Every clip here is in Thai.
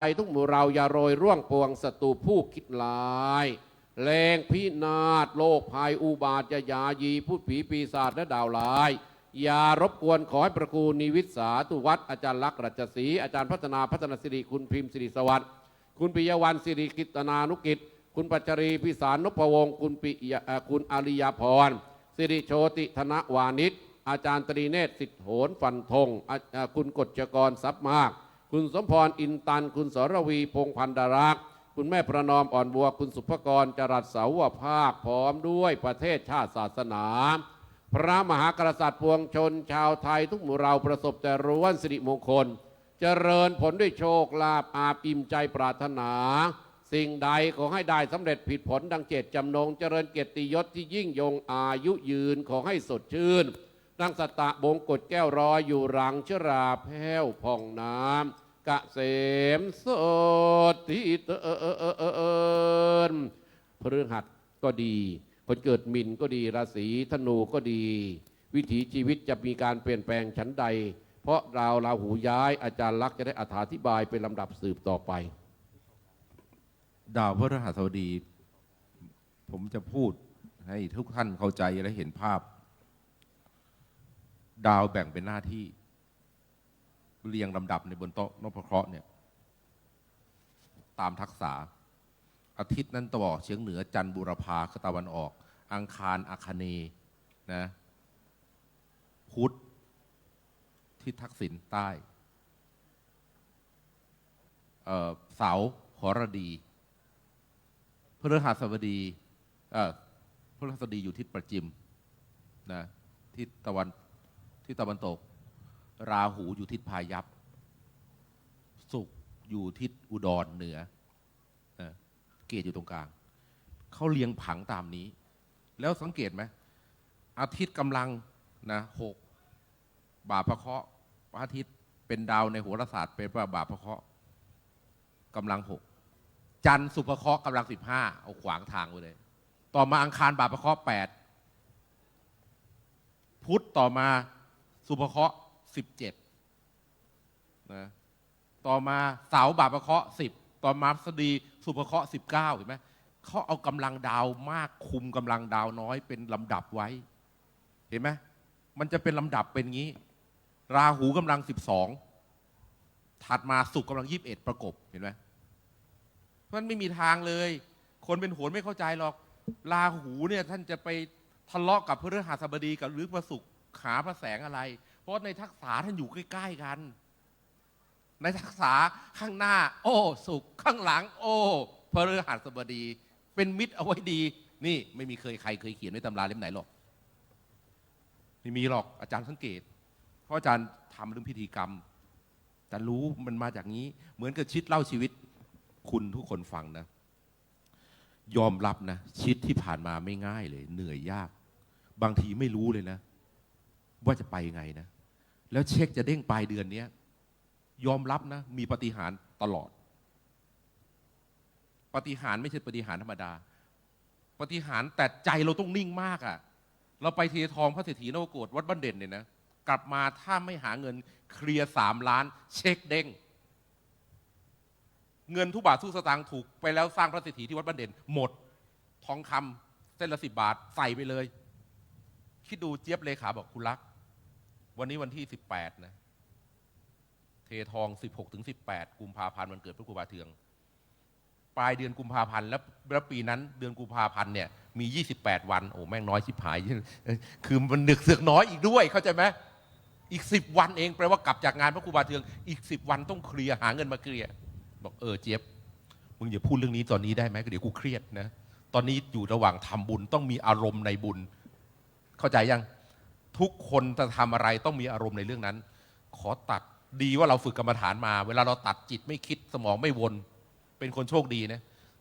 ไปทุกหมู่เราอย่าโรยร่วงปวงศัตรูผู้คิดลายแรงพินาศโลกภัยอุบาทจะยายีพูดผีปีศาจและดาวลาย อย่ารบกวนขอให้ประกูนิวิสาตุวัดอาจารย์ลักษณ์รัชศรีอาจารย์พัฒนาพัฒนาสิริคุณพิมพ์สิริสวัสดิ์คุณปิยวันสิริกิตนานุกิจ คุณปัจจรีพิสารนพวงศ์คุณปิยคุณอาริยาพรสิริโชติธนวานิชอาจารย์ตรีเนตรสิทธโหนฟันธงคุณกฎจกรทรัพย์มาก คุณสมพรอินตัน คุณสรวีพงพันดารักษ์คุณแม่ประนอมอ่อนบัว คุณสุภกรจรัสเสาวภาคพร้อมด้วยประเทศชาติศาสนา พระมหากษัตริย์ปวงชน ชาวไทยทุกหมู่เราประสบแต่ร้วนสิริมงคล เจริญผลด้วยโชคลาภอาบอิ่มใจปรารถนา สิ่งใดขอให้ได้สำเร็จผิดผลดังเจตจำนง เจริญเกียรติยศที่ยิ่งยงอายุยืนขอให้สดชื่น ดังสตะบงกฎแก้วรอยอยู่รังชราแพ้วผ่องน้ำกะเสมสดที่เตินพฤหัสก็ดี คนเกิดมินก็ดีราศีธนูก็ดี วิถีชีวิตจะมีการเปลี่ยนแปลงชั้นใด เพราะดาวราหูย้ายอาจารย์ลักษณ์จะได้อธิบายเป็นลำดับสืบต่อไป ดาวพฤหัสบดี ผมจะพูดให้ทุกท่านเข้าใจและเห็นภาพ ดาวแบ่งเป็นหน้าที่ เรียงลำดับในบนโต๊ะนพเคราะห์เนี่ย ตามทักษะอาทิตย์นั้นตะวันออกเฉียงเหนือจันทร์บุรพาคตะวันออก อังคารอาคเนนะพุธที่ทักษิณใต้เสาหรดีพฤหัสบดีเอ่อพฤหัสบดีอยู่ทิศประจิมนะทิศตะวัน ทิศตะวันตก ราหูอยู่ทิศพายัพศุกอยู่ทิศอุดรเหนือเกตอยู่ตรงกลางเขาเรียงผังตามนี้ แล้วสังเกตไหมอาทิตย์กำลังนะหกบาปพระเคราะห์พระอาทิตย์เป็นดาวในโหราศาสตร์เป็นว่าบาปพระเคราะห์กำลังหกจันทร์สุภเคราะห์กำลังสิบห้าเอาขวางทางไปเลย ต่อมาอังคารบาปพระเคราะห์แปดพุธต่อมา สุภเคราะห์สิบเจ็ดนะต่อมาเสาบาปเคราะห์สิบต่อมาอัสดีสุภเคราะห์สิบเก้าเห็นไหมเขาเอากำลังดาวมากคุมกำลังดาวน้อยเป็นลำดับไว้ เห็นไหมมันจะเป็นลำดับเป็นงี้ ราหูกำลังสิบสองถัดมาสุกร์กำลังยี่บเอ็ดประกบเห็นไหมมันไม่มีทางเลย คนเป็นโหนไม่เข้าใจหรอก ราหูเนี่ยท่านจะไปทะเลาะกับพฤหัสบดีกับหรือพระศุกร์ ขาพระแสงอะไร เพราะในทักษะท่านอยู่ใกล้ๆกัน ในทักษะข้างหน้า โอ้ สุขข้างหลัง โอ้พฤหัสบดี เป็นมิตรเอาไว้ดี นี่ไม่มีเคยใครเคยเขียนไว้ตำราเล่มไหนหรอกไม่มีหรอกอาจารย์สังเกต เพราะอาจารย์ทำเรื่องพิธีกรรมอาจารย์รู้มันมาจากนี้ เหมือนกับชิดเล่าชีวิต คุณทุกคนฟังนะ ยอมรับนะ ชิดที่ผ่านมาไม่ง่ายเลย เหนื่อยยาก บางทีไม่รู้เลยนะ ว่าจะไปยังไงนะ แล้วเช็คจะเด้งปลายเดือนเนี้ยยอมรับนะ มีปฏิหารตลอด ปฏิหารไม่ใช่ปฏิหารธรรมดา ปฏิหารแต่ใจเราต้องนิ่งมากอะ่ะ เราไปเททองพระเศรษฐีนวโกฏวัดบ้านเด่นเนี่ยนะ กลับมาถ้าไม่หาเงินเคลียร์สามล้าน เช็คเด้ง เงินทุกบาททุกสตางค์ถูกไปแล้วสร้างพระเศรษฐีที่วัดบ้านเด่น หมด ทองคำเส้นละสิบบาทใส่ไปเลย คิดดูเจี๊ยบเลขาบอกคุณรัก วันนี้วันที่สิบแปดนะ เททอง 16ถึง18 กุมภาพันธ์วันเกิดพระครูบาเทือง ปลายเดือนกุมภาพันธ์แล้วปีนั้น เดือนกุมภาพันธ์เนี่ยมี 28 วัน โอ้แม่งน้อยชิบหาย คือมันนึกเสือกน้อยอีกด้วย เข้าใจไหมอีก 10 วันเองแปลว่ากลับจากงานพระครูบาเทือง อีก 10 วันต้องเคลียร์หาเงินมาเคลียร์บอกเออเจี๊ยบมึงอย่าพูดเรื่องนี้ตอนนี้ได้ไหมเดี๋ยวกูเครียดนะ ตอนนี้อยู่ระหว่างทำบุญต้องมีอารมณ์ในบุญ เข้าใจยัง ทุกคนจะทำอะไรต้องมีอารมณ์ในเรื่องนั้น ขอตัดดีว่าเราฝึกกรรมฐานมา เวลาเราตัดจิตไม่คิดสมองไม่วน เป็นคนโชคดีนะ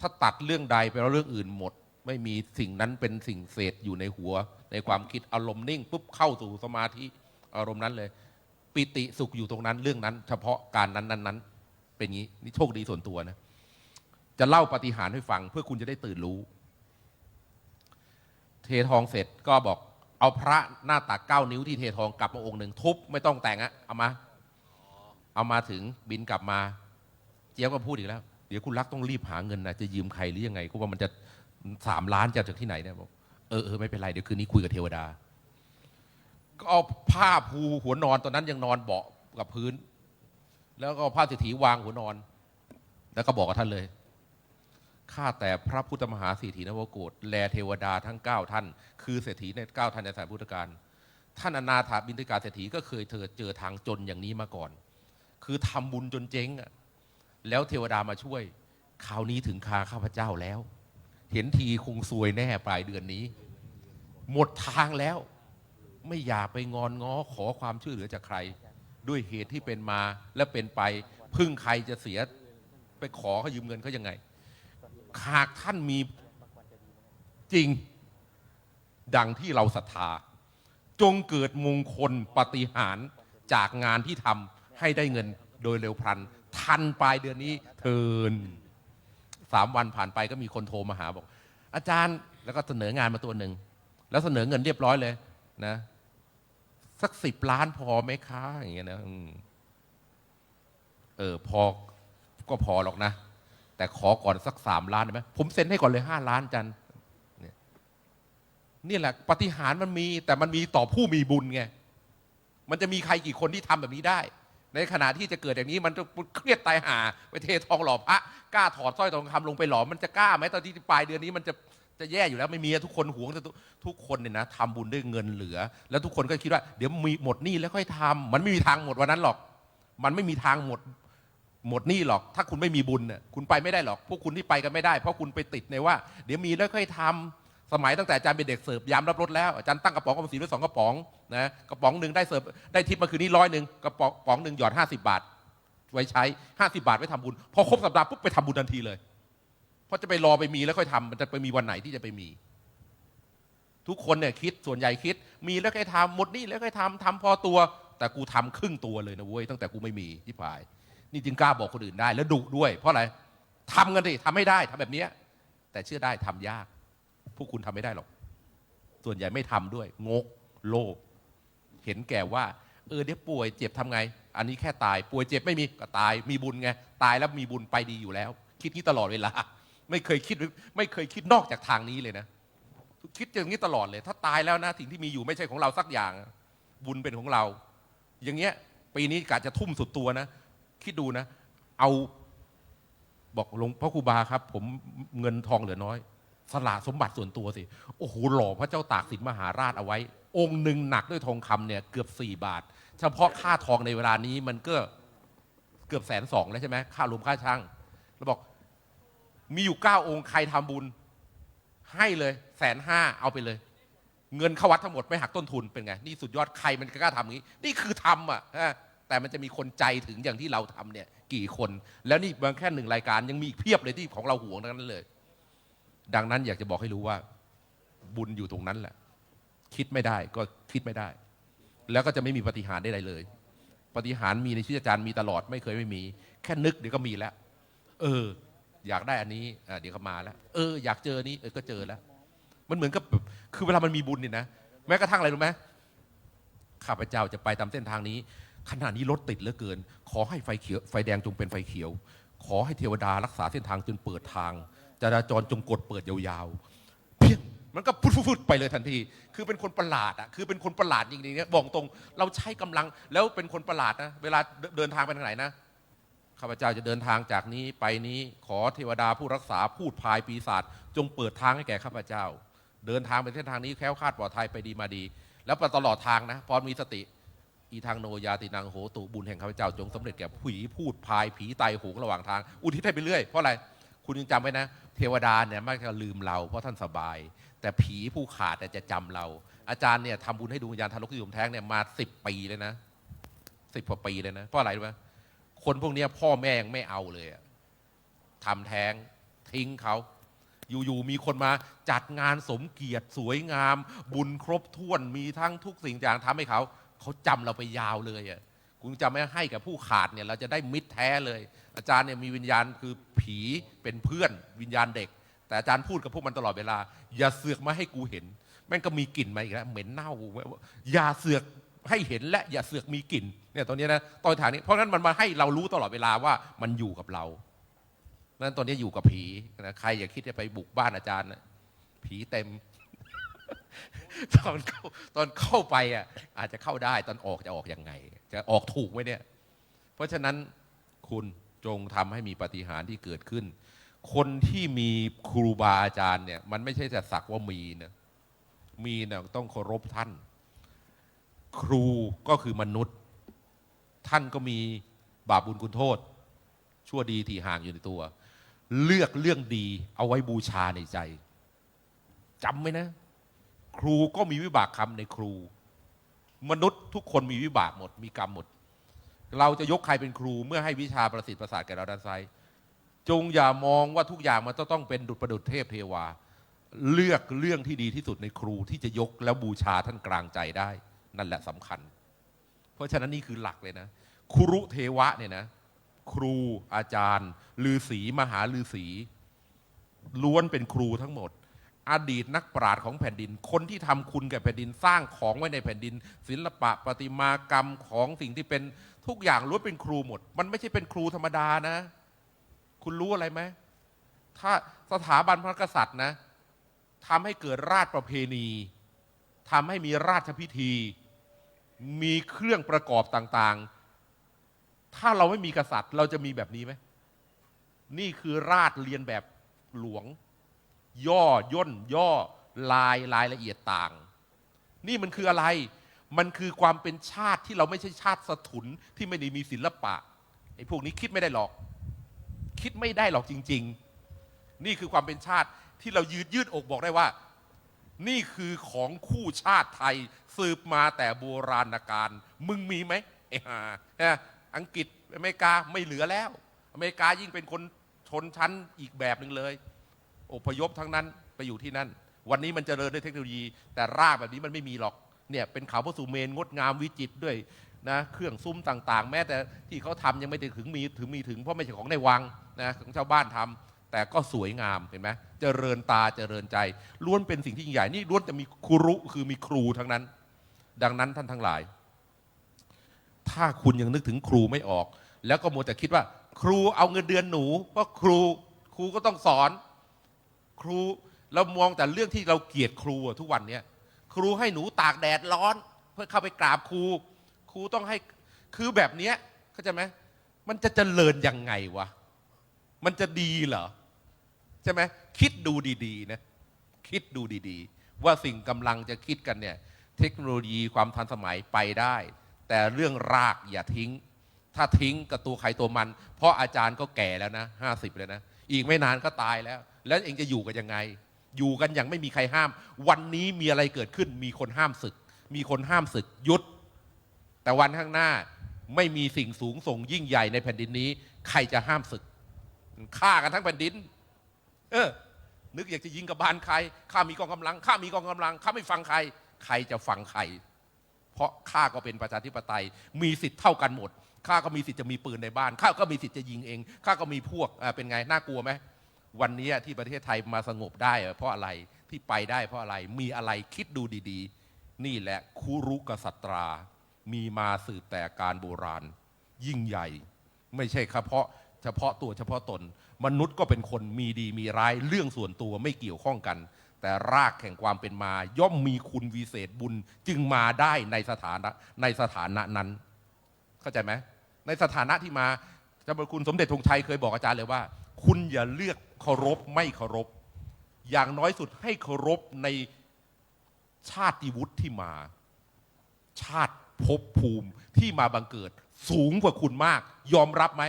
ถ้าตัดเรื่องใดไปแล้วเรื่องอื่นหมด ไม่มีสิ่งนั้นเป็นสิ่งเศษอยู่ในหัว ในความคิดอารมณ์นิ่งปุ๊บเข้าสู่สมาธิอารมณ์นั้นเลย ปิติสุขอยู่ตรงนั้นเรื่องนั้น เฉพาะการนั้นนั้นนั้นเป็นงี้นี่โชคดีส่วนตัวนะจะเล่าปฏิหารให้ฟังเพื่อคุณจะได้ตื่นรู้ เททองเสร็จก็บอก เอาพระหน้าตักเก้านิ้วที่เททองกลับมาองค์หนึ่งทุบไม่ต้องแต่งอะเอามาเอามาถึงบินกลับมา เจี๊ยบก็พูดอีกแล้ว เดี๋ยวคุณรักต้องรีบหาเงินนะจะยืมใครหรือยังไงก็ว่ามันจะสามล้านจะจากที่ไหนเนี่ยบอกเออเออไม่เป็นไรเดี๋ยวคืนนี้คุยกับเทวดา ก็เอาผ้าภูหัวนอนตอนนั้นยังนอนเบาะกับพื้น แล้วก็เอาผ้าเศรษฐีวางหัวนอน แล้วก็บอกกับท่านเลย ข้าแต่พระพุทธมหาเศรษฐีนวโกฏแลเทวดาทั้ง 9 ท่าน คือเศรษฐีใน9ท่านในสายพุทธการท่านอนาถาบินติกาเศรษฐีก็เคยเธอเจอทางจนอย่างนี้มาก่อน คือทำบุญจนเจ๊งแล้วเทวดามาช่วยคราวนี้ถึงคาข้าพเจ้าแล้ว เห็นทีคงซวยแน่ปลายเดือนนี้ หมดทางแล้ว ไม่อยากไปงอนง้อขอความช่วยเหลือจากใคร ด้วยเหตุที่เป็นมาและเป็นไป พึ่งใครจะเสียไปขอเขายืมเงินเขายังไง หากท่านมีจริงดังที่เราศรัทธา จงเกิดมงคลปฏิหารจากงานที่ทำให้ได้เงินโดยเร็วพลัน ทันปลายเดือนนี้เทินสามวันผ่านไปก็มีคนโทรมาหาบอก อาจารย์แล้วก็เสนองานมาตัวหนึ่ง แล้วเสนอเงินเรียบร้อยเลยนะ สักสิบล้านพอไหมคะอย่างเงี้ยนะเออพอก็พอหรอกนะ แต่ขอก่อนสักสามล้านได้ไหมผมเซ็นให้ก่อนเลยห้าล้านจันนี่แหละปฏิหารมันมีแต่มันมีต่อผู้มีบุญไงมันจะมีใครกี่คนที่ทำแบบนี้ได้ ในขณะที่จะเกิดอย่างนี้มันจะเครียดตายหาไปเททองหล่อพระกล้าถอดสร้อยทองคำลงไปหลอมันจะกล้าไหมตอนที่ปลายเดือนนี้มันจะจะแย่อยู่แล้วไม่มีทุกคนหวงแต่ทุกคนเนี่ยนะทำบุญด้วยเงินเหลือ แล้วทุกคนก็คิดว่าเดี๋ยวมีหมดหนี้แล้วค่อยทำมันไม่มีทางหมดวันนั้นหรอก มันไม่มีทางหมด หมดหนี้หรอก ถ้าคุณไม่มีบุญเนี่ยคุณไปไม่ได้หรอก พวกคุณที่ไปกันไม่ได้ เพราะคุณไปติดในว่า เดี๋ยวมีแล้วค่อยทำสมัยตั้งแต่อาจารย์เป็นเด็กเสิร์ฟยามรับรถแล้วอาจารย์ตั้งกระป๋องกระป๋องสีไว้สองกระป๋องนะกระป๋องหนึ่งได้เสิร์ฟได้ทิปมาคืนนี้ร้อยหนึ่งกระป๋องหนึ่งหยอดห้าสิบาท ไว้ใช้ห้าสิบาทไว้ทำบุญพอครบสัปดาห์ปุ๊บไปทำบุญทันทีเลย เพราะจะไปรอไปมีแล้วค่อยทำมันจะไปมีวันไหนที่จะไปมี ทุกคนเนี่ยคิดส่วนใหญ่คิด มีแล้วค่อยทำหมดนี่แล้วค่อยทำทำพอตัว แต่กูทำครึ่งตัวเลยนะเว้ยตั้งแต่กูไม่มีที่ผาย นี่จึงกล้าบอกคนอื่นได้ แล้วดุด้วย เพราะอะไรทำกันดิทำไม่ได้ทำแบบนี้ แต่เชื่อได้ทำยาก พวกคุณทำไม่ได้หรอก ส่วนใหญ่ไม่ทำด้วย งก โลภเห็นแก่ว่า เออเดี๋ยวป่วยเจ็บทำไง อันนี้แค่ตาย ป่วยเจ็บไม่มีก็ตาย มีบุญไง ตายแล้วมีบุญไปดีอยู่แล้ว คิดนี้ตลอดเวลา ไม่เคยคิด ไม่เคยคิดนอกจากทางนี้เลยนะ คิดอย่างนี้ตลอดเลย ถ้าตายแล้วนะสิ่งที่มีอยู่ไม่ใช่ของเราสักอย่าง บุญเป็นของเรา อย่างเงี้ยปีนี้กะจะทุ่มสุดตัวนะ คิดดูนะ เอาบอกหลวงพ่อครูบาครับ ผมเงินทองเหลือน้อย สละสมบัติส่วนตัวสิ โอ้โหหล่อพระเจ้าตากสินมหาราชเอาไว้ องค์หนึ่งหนักด้วยทองคำเนี่ยเกือบสี่บาท เฉพาะค่าทองในเวลานี้มันก็เกือบแสนสองแล้วใช่ไหมค่ารวมค่าช่าง แล้วบอกมีอยู่เก้าองค์ใครทำบุญ ให้เลยแสนห้าเอาไปเลย เงินเข้าวัดทั้งหมดไม่หักต้นทุนเป็นไง นี่สุดยอดใครมันกล้าทำอย่างนี้ นี่คือทำอะ แต่มันจะมีคนใจถึงอย่างที่เราทำเนี่ยกี่คน แล้วนี่บางแค่หนึ่งรายการยังมีอีกเพียบเลยที่ของเราห่วงทั้งนั้นเลย ดังนั้นอยากจะบอกให้รู้ว่า บุญอยู่ตรงนั้นแหละ คิดไม่ได้ก็คิดไม่ได้ แล้วก็จะไม่มีปฏิหารย์ได้เลย ปฏิหารมีในชีวิตอาจารย์มีตลอดไม่เคยไม่มี แค่นึกเดี๋ยวก็มีแล้ว เออ อยากได้อันนี้เดี๋ยวก็มาแล้ว เออ อยากเจอนี้เออก็เจอแล้ว มันเหมือนกับแบบคือเวลามันมีบุญเนี่ยนะแม้กระทั่งอะไรรู้ไหมข้าพเจ้าจะไปตามเส้นทางนี้ ขณะนี้รถติดเหลือเกิน ขอให้ไฟเขียวไฟแดงจงเป็นไฟเขียว ขอให้เทวดารักษาเส้นทางจนเปิดทางจราจรจงกดเปิดยาวๆเพียงมันก็พุดๆไปเลยทันที คือเป็นคนประหลาดอะคือเป็นคนประหลาดจริงๆเนี่ยบอกตรงเราใช้กำลังแล้วเป็นคนประหลาดนะเวลาเดินทางไปทางไหนนะข้าพเจ้าจะเดินทางจากนี้ไปนี้ขอเทวดาผู้รักษาพูดพายปีศาจจงเปิดทางให้แก่ข้าพเจ้า เดินทางไปเส้นทางนี้แคล้วคลาดปลอดภัยไปดีมาดี แล้วตลอดทางนะ พอมีสติ อีทางโนยาตินังโหตุบุญแห่งข้าพเจ้าจงสำเร็จแก่ผีพูดพายผีไตายโหงระหว่างทาง อุทิศให้ไปเรื่อยเพราะอะไร คุณยังจำไว้นะ เทวดาเนี่ยไม่จะลืมเราเพราะท่านสบาย แต่ผีผู้ขาดเนี่ยจะจำเรา อาจารย์เนี่ยทำบุญให้ดวงวิญญาณทารกที่ผมแท้งเนี่ยมาสิบปีเลยนะสิบกว่าปีเลยนะ เพราะอะไรรู้ไหมคนพวกนี้พ่อแม่ยังไม่เอาเลยอะทำแท้งทิ้งเขาอยู่ๆมีคนมาจัดงานสมเกียรติสวยงาม บุญครบถ้วนมีทั้งทุกสิ่งอย่างทำให้เขา เขาจำเราไปยาวเลยอะคุณจะไม่ให้กับผู้ขาดเนี่ยเราจะได้มิตรแท้เลย อาจารย์เนี่ยมีวิญญาณคือผีเป็นเพื่อนวิญญาณเด็ก แต่อาจารย์พูดกับพวกมันตลอดเวลา อย่าเสือกมาให้กูเห็น แม่งก็มีกลิ่นมาอีกแล้วเหม็นเน่าอย่าเสือกให้เห็นและอย่าเสือกมีกลิ่นเนี่ยตอนนี้นะตอนฐานนี้เพราะฉะนั้นมันมาให้เรารู้ตลอดเวลาว่ามันอยู่กับเรานั้นตอนนี้อยู่กับผีนะใครอย่าคิดจะไปบุกบ้านอาจารย์นะผีเต็ม ตอนเข้าตอนเข้าไปอะอาจจะเข้าได้ตอนออกจะออกยังไง จะออกถูกไหมเนี่ย เพราะฉะนั้นคุณจงทำให้มีปฏิหารที่เกิดขึ้น คนที่มีครูบาอาจารย์เนี่ยมันไม่ใช่แต่สักว่ามีนะมีนะต้องเคารพท่าน ครูก็คือมนุษย์ ท่านก็มีบาปบุญคุณโทษ ชั่วดีที่ห่างอยู่ในตัว เลือกเรื่องดีเอาไว้บูชาในใจจำไว้นะ ครูก็มีวิบากกรรมในครู มนุษย์ทุกคนมีวิบากหมด มีกรรมหมด เราจะยกใครเป็นครูเมื่อให้วิชาประสิทธิ์ประสาทแก่เราด้านซ้ายจงอย่ามองว่าทุกอย่างมันจะต้องเป็นดุจประดุจเทพเทวา เลือกเรื่องที่ดีที่สุดในครูที่จะยกแล้วบูชาท่านกลางใจได้ นั่นแหละสำคัญ เพราะฉะนั้นนี่คือหลักเลยนะครุเทวะเนี่ยนะ ครูอาจารย์ลือศีมหาลือศีล้วนเป็นครูทั้งหมด อดีตนักปราชญ์ของแผ่นดิน คนที่ทำคุณแก่แผ่นดินสร้างของไว้ในแผ่นดิน ศิลปะประติมากรรมของสิ่งที่เป็นทุกอย่างล้วนเป็นครูหมด มันไม่ใช่เป็นครูธรรมดานะ คุณรู้อะไรไหมถ้าสถาบันพระกษัตริย์นะทำให้เกิดราชประเพณีทำให้มีราชพิธี มีเครื่องประกอบต่างๆ ถ้าเราไม่มีกษัตริย์ เราจะมีแบบนี้ไหม นี่คือราชเรียนแบบหลวง ย่อย่นย่อลายรายละเอียดต่าง นี่มันคืออะไร มันคือความเป็นชาติที่เราไม่ใช่ชาติสถุนที่ไม่ได้มีศิลปะไอ้พวกนี้คิดไม่ได้หรอก คิดไม่ได้หรอกจริง ๆ นี่คือความเป็นชาติที่เรายืดยืดอกบอกได้ว่า นี่คือของคู่ชาติไทยสืบมาแต่โบราณกาลมึงมีไหมไอ้ห่าอังกฤษอเมริกาไม่เหลือแล้ว อเมริกายิ่งเป็นคนชนชั้นอีกแบบหนึ่งเลย อพยพทั้งนั้นไปอยู่ที่นั่น วันนี้มันเจริญด้วยเทคโนโลยี แต่รากแบบนี้มันไม่มีหรอกเนี่ยเป็นเขาพระสุเมนงดงามวิจิตรด้วยนะเครื่องซุ้มต่างๆ แม้แต่ที่เขาทำยังไม่ได้ถึงมีถึงมีถึงเพราะไม่ใช่ของในวังนะของชาวบ้านทำแต่ก็สวยงามเห็นไหมเจริญตาเจริญใจล้วนเป็นสิ่งที่ยิ่งใหญ่นี่ล้วนแต่มีครูคือมีครูทั้งนั้น ดังนั้นท่านทั้งหลาย ถ้าคุณยังนึกถึงครูไม่ออก แล้วก็มัวแต่คิดว่า ครูเอาเงินเดือนหนูเพราะครูครูก็ต้องสอน ครูเรามองแต่เรื่องที่เราเกลียดครูอะทุกวันเนี้ยครูให้หนูตากแดดร้อน เพื่อเข้าไปกราบครู ครูต้องให้คือแบบเนี้ยเข้าใจไหมมันจะเจริญยังไงวะมันจะดีเหรอใช่ไหมคิดดูดีๆนะคิดดูดีๆ ว่าสิ่งกำลังจะคิดกันเนี่ยเทคโนโลยีความทันสมัยไปได้ แต่เรื่องรากอย่าทิ้ง ถ้าทิ้งกับตัวใครตัวมัน เพราะอาจารย์ก็แก่แล้วนะห้าสิบเลยนะ อีกไม่นานก็ตายแล้ว แล้วเองจะอยู่กันยังไง อยู่กันอย่างไม่มีใครห้าม วันนี้มีอะไรเกิดขึ้น มีคนห้ามศึก มีคนห้ามศึกยุด แต่วันข้างหน้าไม่มีสิ่งสูงส่งยิ่งใหญ่ในแผ่นดินนี้ ใครจะห้ามศึกฆ่ากันทั้งแผ่นดิน เออ นึกอยากจะยิงกับบานใครข้ามีกองกำลังข้ามีกองกำลังข้าไม่ฟังใคร ใครจะฟังใคร เพราะข้าก็เป็นประชาธิปไตย มีสิทธิ์เท่ากันหมดข้าก็มีสิทธิ์จะมีปืนในบ้านข้าก็มีสิทธิ์จะยิงเองข้าก็มีพวกอ่าเป็นไงน่ากลัวไหม วันนี้ที่ประเทศไทยมาสงบได้ เพราะอะไรที่ไปได้เพราะอะไรมีอะไรคิดดูดีๆ นี่แหละคุรุกษัตรา มีมาสืบแต่การโบราณ ยิ่งใหญ่ ไม่ใช่เฉพาะเฉพาะตัวเฉพาะตน มนุษย์ก็เป็นคนมีดีมีร้ายเรื่องส่วนตัวไม่เกี่ยวข้องกัน แต่รากแห่งความเป็นมา ย่อมมีคุณวิเศษบุญจึงมาได้ในสถานะในสถานะนั้น เข้าใจไหมในสถานะที่มาจ้าพระคุณสมเด็จธงชัยเคยบอกอาจารย์เลยว่า คุณอย่าเลือกเคารพไม่เคารพ อย่างน้อยสุดให้เคารพในชาติวุฒิที่มา ชาติภพภูมิที่มาบังเกิด สูงกว่าคุณมาก ยอมรับไหม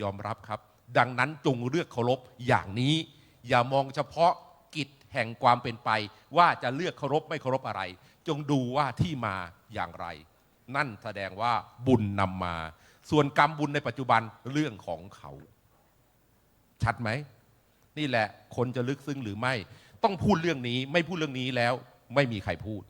ยอมรับครับ ดังนั้นจงเลือกเคารพอย่างนี้ อย่ามองเฉพาะกิจแห่งความเป็นไป ว่าจะเลือกเคารพไม่เคารพอะไร จงดูว่าที่มาอย่างไร นั่นแสดงว่าบุญนำมา ส่วนกรรมบุญในปัจจุบันเรื่องของเขา ชัดไหม นี่แหละคนจะลึกซึ้งหรือไม่ ต้องพูดเรื่องนี้ ไม่พูดเรื่องนี้แล้ว ไม่มีใครพูด